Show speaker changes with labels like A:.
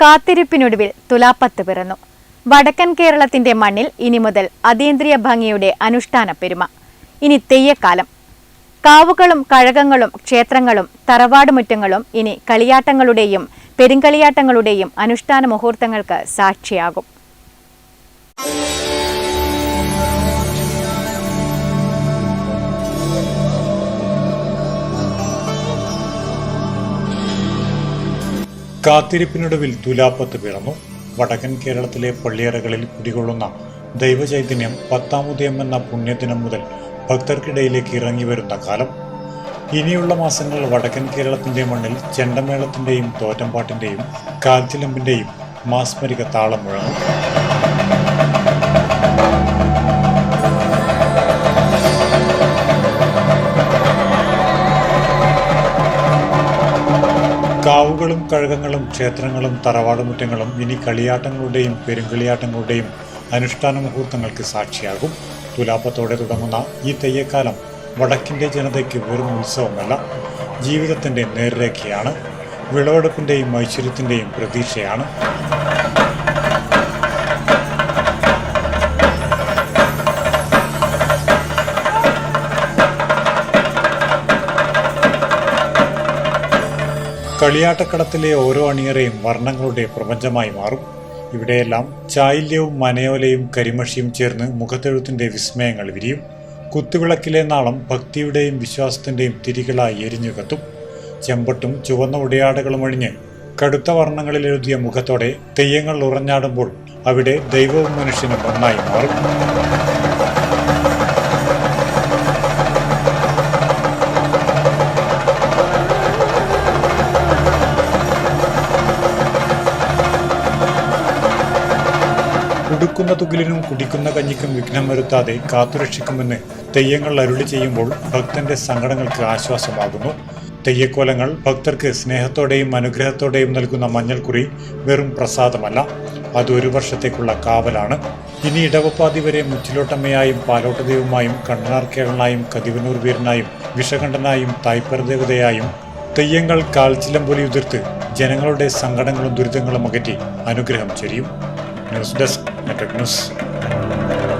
A: കാത്തിരിപ്പിനൊടുവിൽ തുലാപ്പത്ത് പിറന്നു. വടക്കൻ കേരളത്തിന്റെ മണ്ണിൽ ഇനി മുതൽ അതീന്ദ്രിയ ഭംഗിയുടെ അനുഷ്ഠാന പെരുമ. ഇനി തെയ്യക്കാലം. കാവുകളും കഴകങ്ങളും ക്ഷേത്രങ്ങളും തറവാടുമുറ്റങ്ങളും ഇനി കളിയാട്ടങ്ങളുടെയും പെരുങ്കളിയാട്ടങ്ങളുടെയും അനുഷ്ഠാന മുഹൂർത്തങ്ങൾക്ക് സാക്ഷിയാകും.
B: കാത്തിരിപ്പിനൊടുവിൽ തുലാപ്പത്ത് പിറന്നു. വടക്കൻ കേരളത്തിലെ പള്ളിയറകളിൽ കുടികൊള്ളുന്ന ദൈവചൈതന്യം പത്താമുദയം എന്ന പുണ്യദിനം മുതൽ ഭക്തർക്കിടയിലേക്ക് ഇറങ്ങി വരുന്ന കാലം. ഇനിയുള്ള മാസങ്ങൾ വടക്കൻ കേരളത്തിന്റെ മണ്ണിൽ ചെണ്ടമേളത്തിന്റെയും തോറ്റമ്പാട്ടിന്റെയും കാൽച്ചിലമ്പിന്റെയും മാസ്മരിക താളം മുഴങ്ങും. കാവുകളും കഴകങ്ങളും ക്ഷേത്രങ്ങളും തറവാടുമുറ്റങ്ങളും ഇനി കളിയാട്ടങ്ങളുടെയും പെരുങ്കളിയാട്ടങ്ങളുടെയും അനുഷ്ഠാന മുഹൂർത്തങ്ങൾക്ക് സാക്ഷിയാകും. തുലാപ്പത്തോടെ തുടങ്ങുന്ന ഈ തെയ്യക്കാലം വടക്കിന്റെ ജനതയ്ക്ക് വെറും ഉത്സവമല്ല ജീവിതത്തിന്റെ നേർരേഖയാണ്. വിളവെടുപ്പിന്റെയും ഐശ്വര്യത്തിന്റെയും പ്രതീക്ഷയാണ്. കളിയാട്ടക്കടത്തിലെ ഓരോ അണിയറയും വർണങ്ങളുടെ പ്രപഞ്ചമായി മാറും. ഇവിടെയെല്ലാം ചായില്യവും മനയോലയും കരിമഷിയും ചേർന്ന് മുഖത്തെഴുത്തിന്റെ വിസ്മയങ്ങൾ വിരിയും. കുത്തുവിളക്കിലെ നാളം ഭക്തിയുടെയും വിശ്വാസത്തിന്റെയും തിരികളായി എരിഞ്ഞു കത്തും. ചെമ്പട്ടും ചുവന്ന ഉടയാടകളും അണിഞ്ഞ് കടുത്ത വർണങ്ങളിൽ എഴുതിയ മുഖത്തോടെ തെയ്യങ്ങൾ ഉറഞ്ഞാടുമ്പോൾ അവിടെ ദൈവവും മനുഷ്യനും ഒന്നായി മാറും. ഉടുക്കുന്ന തുകിലിനും കുടിക്കുന്ന കഞ്ഞിക്കും വിഘ്നം വരുത്താതെ കാത്തുരക്ഷിക്കുമെന്ന് തെയ്യങ്ങൾ അരുളി ചെയ്യുമ്പോൾ ഭക്തന്റെ സങ്കടങ്ങൾക്ക് ആശ്വാസമാകുന്നു. തെയ്യക്കോലങ്ങൾ ഭക്തർക്ക് സ്നേഹത്തോടെയും അനുഗ്രഹത്തോടെയും നൽകുന്ന മഞ്ഞൾക്കുറി വെറും പ്രസാദമല്ല. അത് ഒരു വർഷത്തേക്കുള്ള കാവലാണ്. ഇനി ഇടവപ്പാതി വരെ മുച്ചിലോട്ടമ്മയായും പാലോട്ടദേവുമായും കണ്ണനാർ കേളനായും കതിവനൂർ വീരനായും വിഷകണ്ഠനായും തായ്പരദേവതയായും തെയ്യങ്ങൾ കാൽച്ചിലം പോലെ ഉതിർത്ത് ജനങ്ങളുടെ സങ്കടങ്ങളും ദുരിതങ്ങളും അകറ്റി അനുഗ്രഹം ചൊരിയും. News desk network news